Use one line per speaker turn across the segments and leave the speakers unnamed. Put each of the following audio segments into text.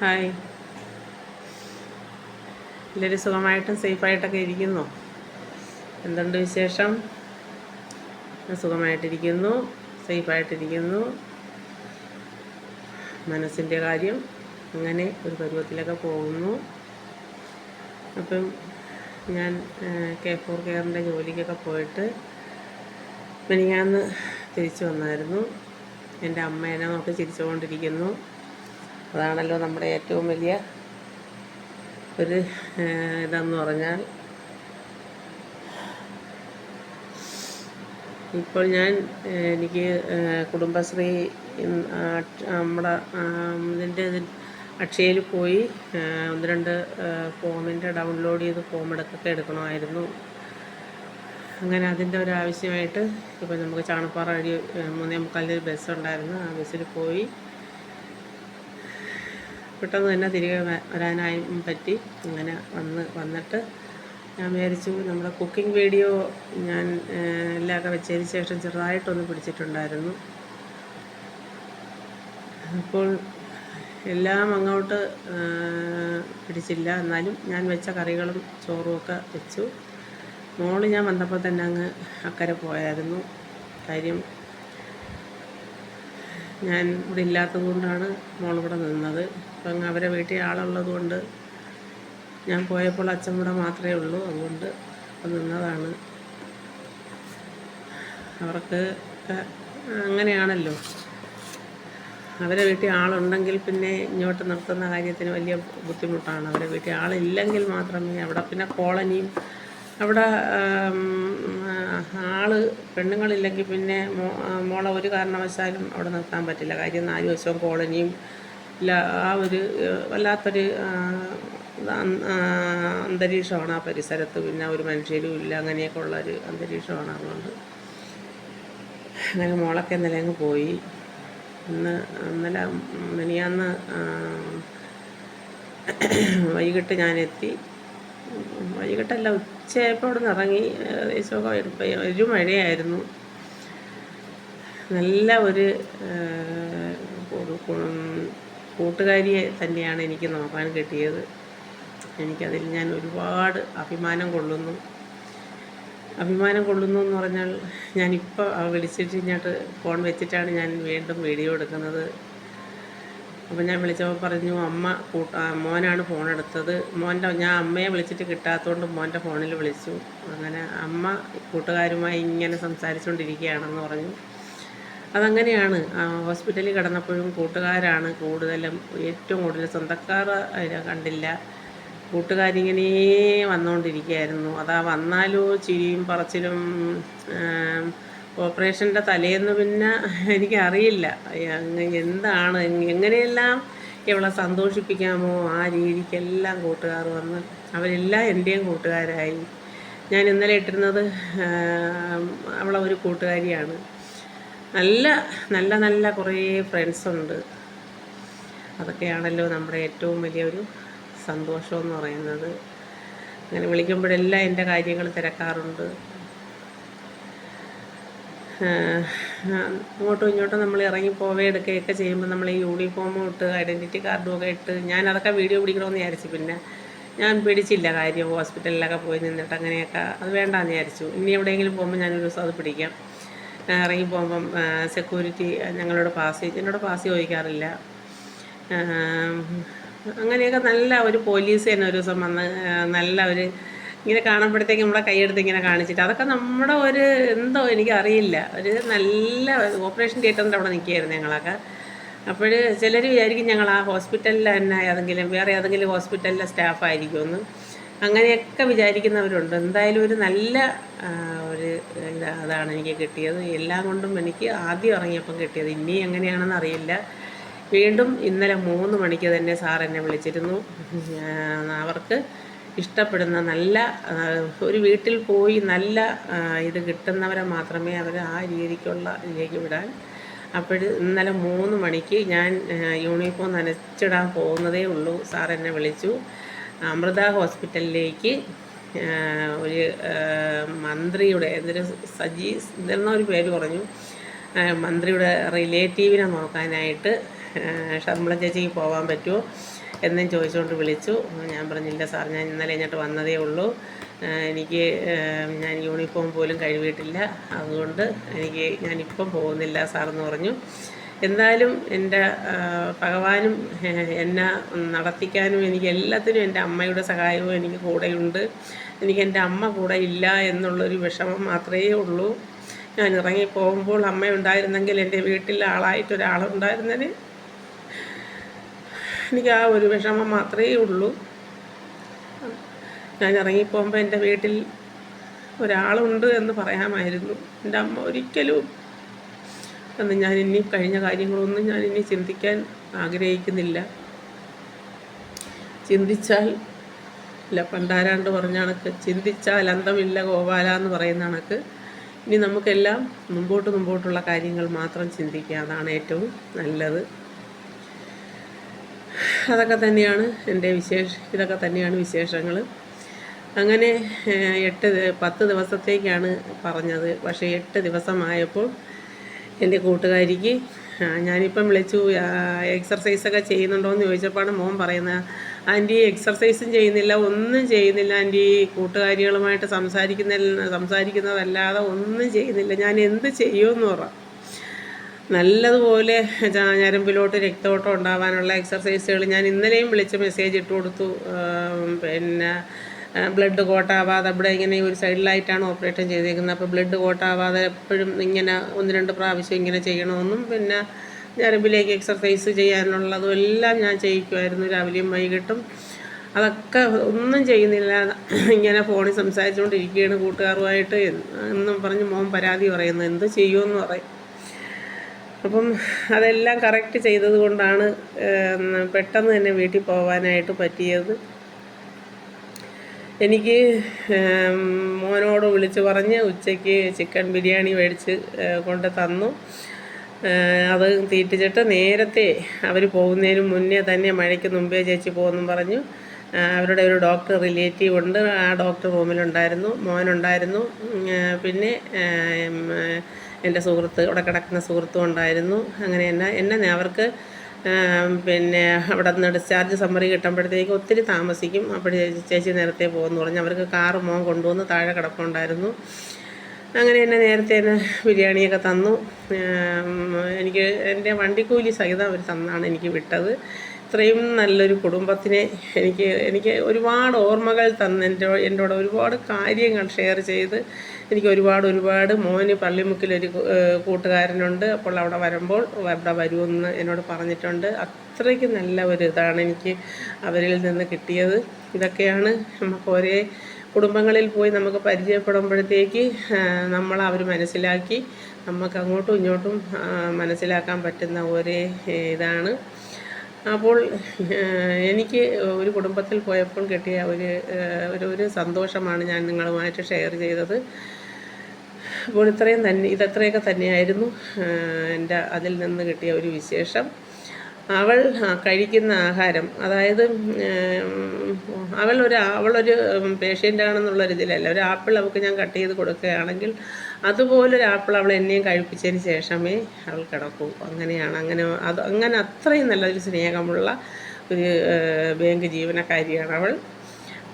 Hi. എല്ലാവരും സുഖമായിട്ടും സേഫായിട്ടൊക്കെ ഇരിക്കുന്നു. എന്തുണ്ട് വിശേഷം? സുഖമായിട്ടിരിക്കുന്നു സേഫായിട്ടിരിക്കുന്നു. മനസ്സിന്റെ കാര്യം അങ്ങനെ ഒരു പരുവത്തിലൊക്കെ പോകുന്നു. അപ്പം ഞാൻ കെ ഫോർ കെയറിന്റെ ജോലിക്കൊക്കെ പോയിട്ട് മിനിങ്ങാന്ന് തിരിച്ചു വന്നായിരുന്നു. എന്റെ അമ്മേനെ നോക്കി ചിരിച്ചുകൊണ്ടിരിക്കുന്നു. അതാണല്ലോ നമ്മുടെ ഏറ്റവും വലിയ ഒരു ഇതെന്ന് പറഞ്ഞാൽ. ഇപ്പോൾ ഞാൻ എനിക്ക് കുടുംബശ്രീ നമ്മുടെ ഇതിന്റെ അക്ഷയയിൽ പോയി ഒന്ന് രണ്ട് ഫോമിന്റെ ഡൗൺലോഡ് ചെയ്ത് ഫോം എടുക്കൊക്കെ എടുക്കണമായിരുന്നു. അങ്ങനെ അതിന്റെ ഒരു ആവശ്യമായിട്ട് ഇപ്പോൾ നമുക്ക് ചാണപ്പാറ വഴി മൂന്നേ മുക്കാലിൽ ബസ് ഉണ്ടായിരുന്നു ആ ബസ്സിൽ പോയി പെട്ടെന്ന് തന്നെ തിരികെ വരാനായി പറ്റി. അങ്ങനെ വന്ന് വന്നിട്ട് ഞാൻ വിചാരിച്ചു നമ്മുടെ കുക്കിംഗ് വീഡിയോ ഞാൻ എല്ലാമൊക്കെ വെച്ചതിന് ശേഷം ചെറുതായിട്ടൊന്ന് പിടിച്ചിട്ടുണ്ടായിരുന്നു. അപ്പോൾ എല്ലാം അങ്ങോട്ട് പിടിച്ചില്ല. എന്നാലും ഞാൻ വെച്ച കറികളും ചോറുമൊക്കെ വെച്ചു. മോൾ ഞാൻ വന്നപ്പോൾ തന്നെ അങ്ങ് അക്കരെ പോയായിരുന്നു. കാര്യം ഞാൻ ഇവിടെ ഇല്ലാത്തത് കൊണ്ടാണ് മോളിവിടെ നിന്നത്. അപ്പം അവരെ വീട്ടിൽ ആളുള്ളത് കൊണ്ട് ഞാൻ പോയപ്പോൾ അച്ഛൻ ഇവിടെ മാത്രമേ ഉള്ളൂ. അതുകൊണ്ട് നിന്നതാണ്. അവർക്ക് അങ്ങനെയാണല്ലോ. അവരെ വീട്ടിൽ ആളുണ്ടെങ്കിൽ പിന്നെ ഇങ്ങോട്ട് നിർത്തുന്ന കാര്യത്തിന് വലിയ ബുദ്ധിമുട്ടാണ്. അവരെ വീട്ടിൽ ആളില്ലെങ്കിൽ മാത്രമേ അവിടെ പിന്നെ കോളനിയും അവിടെ ആൾ പെണ്ണുങ്ങളില്ലെങ്കിൽ പിന്നെ മോളെ ഒരു കാരണവശാലും അവിടെ നിർത്താൻ പറ്റില്ല. കാര്യം നാല് വശവും കോളനിയും ഇല്ല. ആ ഒരു വല്ലാത്തൊരു അന്തരീക്ഷമാണ് ആ പരിസരത്ത്. പിന്നെ ഒരു മനുഷ്യരും ഇല്ല. അങ്ങനെയൊക്കെ ഉള്ളൊരു അന്തരീക്ഷമാണ് അതുകൊണ്ട്. അങ്ങനെ മോളൊക്കെ ഇന്നലെ അങ്ങ് പോയി. ഇന്ന് ഇന്നലെ മിനിയാന്ന് വൈകിട്ട് ഞാനെത്തി. വൈകിട്ടല്ല ഉച്ചയായപ്പോൾ അവിടെ നിന്ന് ഇറങ്ങി ഏകദേശമൊക്കെ ഒരു- മഴയായിരുന്നു. നല്ല ഒരു കൂട്ടുകാരിയെ തന്നെയാണ് എനിക്ക് നോക്കാൻ കിട്ടിയത്. എനിക്കതിൽ ഞാൻ ഒരുപാട് അഭിമാനം കൊള്ളുന്നു. അഭിമാനം കൊള്ളുന്നു എന്ന് പറഞ്ഞാൽ ഞാനിപ്പോൾ വിളിച്ചിട്ട് ഇങ്ങോട്ട് ഫോൺ വെച്ചിട്ടാണ് ഞാൻ വീണ്ടും വീഡിയോ എടുക്കുന്നത്. അപ്പോൾ ഞാൻ വിളിച്ചപ്പോൾ പറഞ്ഞു അമ്മ കൂട്ട മോനാണ് ഫോൺ എടുത്തത്. മോന്റെ ഞാൻ അമ്മയെ വിളിച്ചിട്ട് കിട്ടാത്തതുകൊണ്ട് മോന്റെ ഫോണിൽ വിളിച്ചു. അങ്ങനെ അമ്മ കൂട്ടുകാരുമായി ഇങ്ങനെ സംസാരിച്ചുകൊണ്ടിരിക്കുകയാണെന്ന് പറഞ്ഞു. അതങ്ങനെയാണ്. ഹോസ്പിറ്റലിൽ കിടന്നപ്പോഴും കൂട്ടുകാരാണ് കൂടുതലും. ഏറ്റവും കൂടുതൽ സ്വന്തക്കാർ കണ്ടില്ല. കൂട്ടുകാരിങ്ങനെ വന്നുകൊണ്ടിരിക്കുകയായിരുന്നു അതാ വന്നാലോ ചിരിയും പറച്ചിലും ഓപ്പറേഷന്റെ തലേന്ന് പിന്നെ എനിക്കറിയില്ല. എന്താണ്? എങ് എങ്ങനെയെല്ലാം ഇവളെ സന്തോഷിപ്പിക്കാമോ? ആ രീതിക്കെല്ലാം കൂട്ടുകാർ വന്ന് അവരെല്ലാം എന്റെയും കൂട്ടുകാരായി. ഞാൻ ഇന്നലെ ഇട്ടിരുന്നത് അവളെ ഒരു കൂട്ടുകാരിയാണ്. നല്ല നല്ല നല്ല കുറേ ഫ്രണ്ട്സുണ്ട് അതൊക്കെയാണല്ലോ നമ്മുടെ ഏറ്റവും വലിയൊരു സന്തോഷം എന്ന് പറയുന്നത്. അങ്ങനെ വിളിക്കുമ്പോഴെല്ലാം എന്റെ കാര്യങ്ങൾ തിരക്കാറുണ്ട്. അങ്ങോട്ടും ഇങ്ങോട്ടും നമ്മൾ ഇറങ്ങി പോവേ എടുക്കുകയൊക്കെ ചെയ്യുമ്പോൾ നമ്മൾ ഈ യൂണിഫോമും ഇട്ട് ഐഡന്റിറ്റി കാർഡും ഒക്കെ ഇട്ട് ഞാൻ അതൊക്കെ വീഡിയോ പിടിക്കണമെന്ന് വിചാരിച്ചു. പിന്നെ ഞാൻ പിടിച്ചില്ല കാര്യം ഹോസ്പിറ്റലിലൊക്കെ പോയി നിന്നിട്ട് അങ്ങനെയൊക്കെ. അത് വേണ്ടാന്ന് വിചാരിച്ചു. ഇനി എവിടെയെങ്കിലും പോകുമ്പോൾ ഞാനൊരു ദിവസം അത് പിടിക്കാം. ഇറങ്ങി പോകുമ്പം സെക്യൂരിറ്റി ഞങ്ങളോട് പാസ് എന്നോട് പാസ് ചോദിക്കാറില്ല. അങ്ങനെയൊക്കെ നല്ല ഒരു പോലീസ് തന്നെ ഒരു ദിവസം വന്ന് നല്ല ഒരു ഇങ്ങനെ കാണുമ്പോഴത്തേക്ക് നമ്മളെ കൈയെടുത്ത് ഇങ്ങനെ കാണിച്ചിട്ട് അതൊക്കെ നമ്മുടെ ഒരു എന്തോ എനിക്കറിയില്ല. ഒരു നല്ല ഓപ്പറേഷൻ തിയേറ്ററിന്റെ അവിടെ നിൽക്കുകയായിരുന്നു ഞങ്ങളൊക്കെ. അപ്പോൾ ചിലർ വിചാരിക്കും ഞങ്ങൾ ആ ഹോസ്പിറ്റലിൽ തന്നെ ഏതെങ്കിലും വേറെ ഏതെങ്കിലും ഹോസ്പിറ്റലിലെ സ്റ്റാഫായിരിക്കുമെന്ന് അങ്ങനെയൊക്കെ വിചാരിക്കുന്നവരുണ്ട്. എന്തായാലും ഒരു നല്ല ഒരു എന്താ അതാണ് എനിക്ക് കിട്ടിയത്. എല്ലാം കൊണ്ടും എനിക്ക് ആദ്യം ഇറങ്ങിയപ്പം കിട്ടിയത്. ഇനി എങ്ങനെയാണെന്ന് അറിയില്ല. വീണ്ടും ഇന്നലെ മൂന്ന് മണിക്ക് തന്നെ സാർ എന്നെ വിളിച്ചിരുന്നു. അവർക്ക് ഇഷ്ടപ്പെടുന്ന നല്ല ഒരു വീട്ടിൽ പോയി നല്ല ഇത് കിട്ടുന്നവരെ മാത്രമേ അവർ ആ രീതിക്കുള്ള ഇതിലേക്ക് വിടാൻ. അപ്പോൾ ഇന്നലെ മൂന്ന് മണിക്ക് ഞാൻ യൂണിഫോം നനച്ചിടാൻ പോകുന്നതേ ഉള്ളൂ. സാർ എന്നെ വിളിച്ചു. അമൃത ഹോസ്പിറ്റലിലേക്ക് ഒരു മന്ത്രിയുടെ എന്തൊരു സജി എന്നൊരു പേര് പറഞ്ഞു. മന്ത്രിയുടെ റിലേറ്റീവിനെ നോക്കാനായിട്ട് ഷർമിള ചേച്ചിക്ക് പോകാൻ പറ്റുമോ? എന്നും ചോദിച്ചുകൊണ്ട് വിളിച്ചു. ഞാൻ പറഞ്ഞില്ല സാർ ഞാൻ ഇന്നലെ ഇങ്ങോട്ട് വന്നതേ ഉള്ളൂ. എനിക്ക് ഞാൻ യൂണിഫോം പോലും കഴുകിയിട്ടില്ല. അതുകൊണ്ട് എനിക്ക് ഞാനിപ്പം പോകുന്നില്ല സാറെന്ന് പറഞ്ഞു. എന്തായാലും എന്റെ ഭഗവാനും എന്നെ നടത്തിക്കാനും എനിക്ക് എല്ലാത്തിനും എന്റെ അമ്മയുടെ സഹായവും എനിക്ക് കൂടെയുണ്ട്. എനിക്ക് എന്റെ അമ്മ കൂടെ ഇല്ല എന്നുള്ളൊരു വിഷമം മാത്രമേ ഉള്ളൂ. ഞാൻ ഇറങ്ങി പോകുമ്പോൾ അമ്മ ഉണ്ടായിരുന്നെങ്കിൽ എന്റെ വീട്ടിൽ ആളായിട്ടൊരാളുണ്ടായിരുന്നതിന് എനിക്ക് ആ ഒരു വിഷമം മാത്രമേ ഉള്ളൂ. ഞാൻ ഇറങ്ങിപ്പോകുമ്പോൾ എന്റെ വീട്ടിൽ ഒരാളുണ്ട് എന്ന് പറയാമായിരുന്നു. എന്റെ അമ്മ ഒരിക്കലും എന്ന് ഞാൻ ഇനി കഴിഞ്ഞ കാര്യങ്ങളൊന്നും ഞാൻ ഇനി ചിന്തിക്കാൻ ആഗ്രഹിക്കുന്നില്ല. ചിന്തിച്ചാൽ ഇല്ല പണ്ടാരാണ്ട് പറഞ്ഞ കണക്ക് ചിന്തിച്ചാൽ അന്തമില്ല ഗോപാല എന്ന് പറയുന്ന കണക്ക്. ഇനി നമുക്കെല്ലാം മുമ്പോട്ട് മുമ്പോട്ടുള്ള കാര്യങ്ങൾ മാത്രം ചിന്തിക്കുക അതാണ് ഏറ്റവും നല്ലത്. അതൊക്കെ തന്നെയാണ് എന്റെ വിശേഷ ഇതൊക്കെ തന്നെയാണ് വിശേഷങ്ങൾ അങ്ങനെ എട്ട് പത്ത് ദിവസത്തേക്കാണ് പറഞ്ഞത്. പക്ഷേ എട്ട് ദിവസമായപ്പോൾ എന്റെ കൂട്ടുകാരിക്ക് ഞാനിപ്പം വിളിച്ചു എക്സർസൈസൊക്കെ ചെയ്യുന്നുണ്ടോ എന്ന് ചോദിച്ചപ്പോഴാണ് മോൻ പറയുന്നത് ആന്റി എക്സർസൈസും ചെയ്യുന്നില്ല ഒന്നും ചെയ്യുന്നില്ല ആന്റി. കൂട്ടുകാരികളുമായിട്ട് സംസാരിക്കുന്ന സംസാരിക്കുന്നതല്ലാതെ ഒന്നും ചെയ്യുന്നില്ല. ഞാൻ എന്ത് ചെയ്യുമെന്ന് പറ. നല്ലതുപോലെ ഞരമ്പിലോട്ട് രക്തോട്ടം ഉണ്ടാവാനുള്ള എക്സർസൈസുകൾ ഞാൻ ഇന്നലെയും വിളിച്ച് മെസ്സേജ് ഇട്ട് കൊടുത്തു. പിന്നെ ബ്ലഡ് കോട്ടാവാതെ ഇവിടെ ഇങ്ങനെ ഒരു സൈഡിലായിട്ടാണ് ഓപ്പറേഷൻ ചെയ്തേക്കുന്നത്. അപ്പോൾ ബ്ലഡ് കോട്ടാവാതെ എപ്പോഴും ഇങ്ങനെ ഒന്ന് രണ്ട് പ്രാവശ്യം ഇങ്ങനെ ചെയ്യണമെന്നും പിന്നെ ഞരമ്പിലേക്ക് എക്സർസൈസ് ചെയ്യാനുള്ളതും എല്ലാം ഞാൻ ചെയ്യിക്കുമായിരുന്നു. രാവിലെയും വൈകിട്ടും. അതൊക്കെ ഒന്നും ചെയ്യുന്നില്ല. ഇങ്ങനെ ഫോണിൽ സംസാരിച്ചുകൊണ്ടിരിക്കുകയാണ് കൂട്ടുകാരുമായിട്ട്. എന്നും പറഞ്ഞ് മോൻ പരാതി പറയുന്നു. എന്ത് ചെയ്യുമെന്ന് പറയും. അപ്പം അതെല്ലാം കറക്റ്റ് ചെയ്തത് കൊണ്ടാണ് പെട്ടെന്ന് തന്നെ വീട്ടിൽ പോകാനായിട്ട് പറ്റിയത്. എനിക്ക് മോനോട് വിളിച്ച് പറഞ്ഞ് ഉച്ചയ്ക്ക് ചിക്കൻ ബിരിയാണി മേടിച്ച് കൊണ്ട് തന്നു. അത് തീറ്റിച്ചിട്ട് നേരത്തെ അവർ പോകുന്നതിന് മുന്നേ തന്നെ മഴയ്ക്ക് മുമ്പേ ചേച്ചി പോകുമെന്നും പറഞ്ഞു. അവരുടെ ഒരു ഡോക്ടർ റിലേറ്റീവ് ഉണ്ട്. ആ ഡോക്ടർ റൂമിലുണ്ടായിരുന്നു മോനുണ്ടായിരുന്നു പിന്നെ എന്റെ സുഹൃത്ത് ഇവിടെ കിടക്കുന്ന സുഹൃത്തും ഉണ്ടായിരുന്നു. അങ്ങനെ എന്നെ എന്നെ അവർക്ക് പിന്നെ അവിടെ നിന്ന് ഡിസ്ചാർജ് സമ്മറി കിട്ടുമ്പോഴത്തേക്ക് ഒത്തിരി താമസിക്കും. അപ്പോൾ ചേച്ചി നേരത്തെ പോകുമെന്ന് പറഞ്ഞു. അവർക്ക് കാറ് മോൻ കൊണ്ടുവന്ന് താഴെ കിടപ്പുണ്ടായിരുന്നു. അങ്ങനെ എന്നെ നേരത്തെ തന്നെ ബിരിയാണിയൊക്കെ തന്നു. എനിക്ക് എന്റെ വണ്ടിക്കൂലി സഹിതം അവർ തന്നാണ് എനിക്ക് വിട്ടത്. ഇത്രയും നല്ലൊരു കുടുംബത്തിനെ എനിക്ക് എനിക്ക് ഒരുപാട് ഓർമ്മകൾ തന്ന് എന്റെ കൂടെ ഒരുപാട് കാര്യങ്ങൾ ഷെയർ ചെയ്ത് എനിക്ക് ഒരുപാട് ഒരുപാട് മോന് പള്ളിമുക്കിലൊരു കൂട്ടുകാരനുണ്ട്. അപ്പോൾ അവിടെ വരുമ്പോൾ അവിടെ വരുമെന്ന് എന്നോട് പറഞ്ഞിട്ടുണ്ട്. അത്രയ്ക്ക് നല്ല ഒരു ഇതാണ് എനിക്ക് അവരിൽ നിന്ന് കിട്ടിയത്. ഇതൊക്കെയാണ് നമുക്ക് ഒരേ കുടുംബങ്ങളിൽ പോയി നമുക്ക് പരിചയപ്പെടുമ്പോഴത്തേക്ക് നമ്മൾ അവർ മനസ്സിലാക്കി നമുക്ക് അങ്ങോട്ടും ഇങ്ങോട്ടും മനസ്സിലാക്കാൻ പറ്റുന്ന ഒരേ ഇതാണ്. അപ്പോൾ എനിക്ക് ഒരു കുടുംബത്തിൽ പോയപ്പോൾ കിട്ടിയ ഒരു ഒരു ഒരു സന്തോഷമാണ് ഞാൻ നിങ്ങളുമായിട്ട് ഷെയർ ചെയ്തത്. അപ്പോൾ ഇത്രയും തന്നെ ഇതത്രയൊക്കെ തന്നെയായിരുന്നു എന്റെ അതിൽ നിന്ന് കിട്ടിയ ഒരു വിശേഷം. അവൾ കഴിക്കുന്ന ആഹാരം. അതായത് അവൾ ഒരു അവളൊരു പേഷ്യന്റ് ആണെന്നുള്ളൊരു ഇതിലല്ല. ഒരു ആപ്പിൾ അവൾക്ക് ഞാൻ കട്ട് ചെയ്ത് കൊടുക്കുകയാണെങ്കിൽ അതുപോലൊരു ആപ്പിൾ അവൾ എന്നെയും കഴിപ്പിച്ചതിന് ശേഷമേ അവൾ കിടക്കൂ. അങ്ങനെയാണ്. അങ്ങനെ അത് അങ്ങനെ അത്രയും നല്ലൊരു സ്നേഹമുള്ള ഒരു ബാങ്ക് ജീവനക്കാരിയാണ് അവൾ.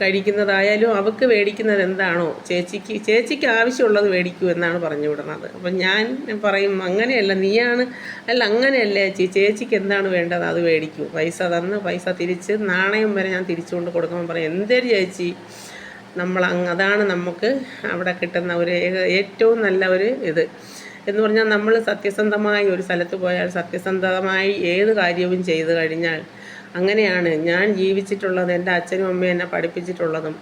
കഴിക്കുന്നതായാലും അവൾക്ക് മേടിക്കുന്നത് എന്താണോ? ചേച്ചിക്ക് ചേച്ചിക്ക് ആവശ്യമുള്ളത് മേടിക്കൂ എന്നാണ് പറഞ്ഞു വിടുന്നത്. അപ്പം ഞാൻ പറയും അങ്ങനെയല്ല നീയാണ്. അല്ല അങ്ങനെയല്ല ചേച്ചി ചേച്ചിക്ക് എന്താണ് വേണ്ടത്? അത് മേടിക്കൂ. പൈസ തന്ന് പൈസ തിരിച്ച് നാണയം വരെ ഞാൻ തിരിച്ചുകൊണ്ട് കൊടുക്കുമ്പോൾ പറയും എന്തൊരു ചേച്ചി? നമ്മൾ അങ് അതാണ് നമുക്ക് അവിടെ കിട്ടുന്ന ഒരു ഏറ്റവും നല്ല ഒരു ഇത്. എന്ന് പറഞ്ഞാൽ നമ്മൾ സത്യസന്ധമായി ഒരു സ്ഥലത്ത് പോയാൽ സത്യസന്ധമായി ഏത് കാര്യവും ചെയ്തു കഴിഞ്ഞാൽ അങ്ങനെയാണ് ഞാൻ ജീവിച്ചിട്ടുള്ളത് എന്റെ അച്ഛനും അമ്മയും എന്നെ പഠിപ്പിച്ചിട്ടുള്ളതും.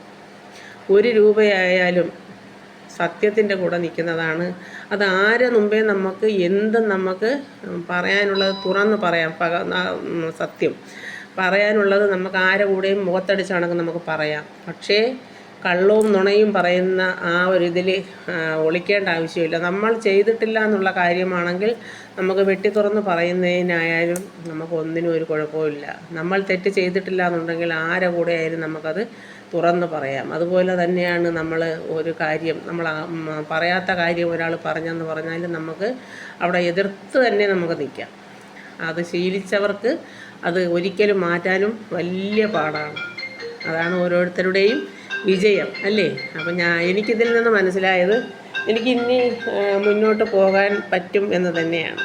ഒരു രൂപയായാലും സത്യത്തിന്റെ കൂടെ നിൽക്കുന്നതാണ്. അത് ആരെ മുമ്പേ നമുക്ക് എന്തും നമുക്ക് പറയാനുള്ളത് തുറന്ന് പറയാം. പക സത്യം. പറയാനുള്ളത് നമുക്ക് ആരെ കൂടെയും മുഖത്തടിച്ചാണെങ്കിൽ നമുക്ക് പറയാം. പക്ഷേ കള്ളവും നുണയും പറയുന്ന ആ ഒരു ഇതിൽ ഒളിക്കേണ്ട ആവശ്യമില്ല. നമ്മൾ ചെയ്തിട്ടില്ല എന്നുള്ള കാര്യമാണെങ്കിൽ നമുക്ക് വെട്ടി തുറന്ന് പറയുന്നതിനായാലും നമുക്ക് ഒന്നിനും ഒരു കുഴപ്പമില്ല നമ്മൾ തെറ്റ് ചെയ്തിട്ടില്ല എന്നുണ്ടെങ്കിൽ ആരെ കൂടെ ആയാലും നമുക്കത് തുറന്ന് പറയാം. അതുപോലെ തന്നെയാണ് നമ്മൾ ഒരു കാര്യം നമ്മൾ പറയാത്ത കാര്യം ഒരാൾ പറഞ്ഞെന്ന് പറഞ്ഞാൽ നമുക്ക് അവിടെ എതിർത്ത് തന്നെ നമുക്ക് നിൽക്കാം. അത് ശീലിച്ചവർക്ക് അത് ഒരിക്കലും മാറ്റാനും വലിയ പാടാണ്. അതാണ് ഓരോരുത്തരുടെയും വിജയം അല്ലേ? അപ്പം ഞാൻ എനിക്കിതിൽ നിന്ന് മനസ്സിലായത് എനിക്ക് ഇനി മുന്നോട്ട് പോകാൻ പറ്റും എന്ന് തന്നെയാണ്.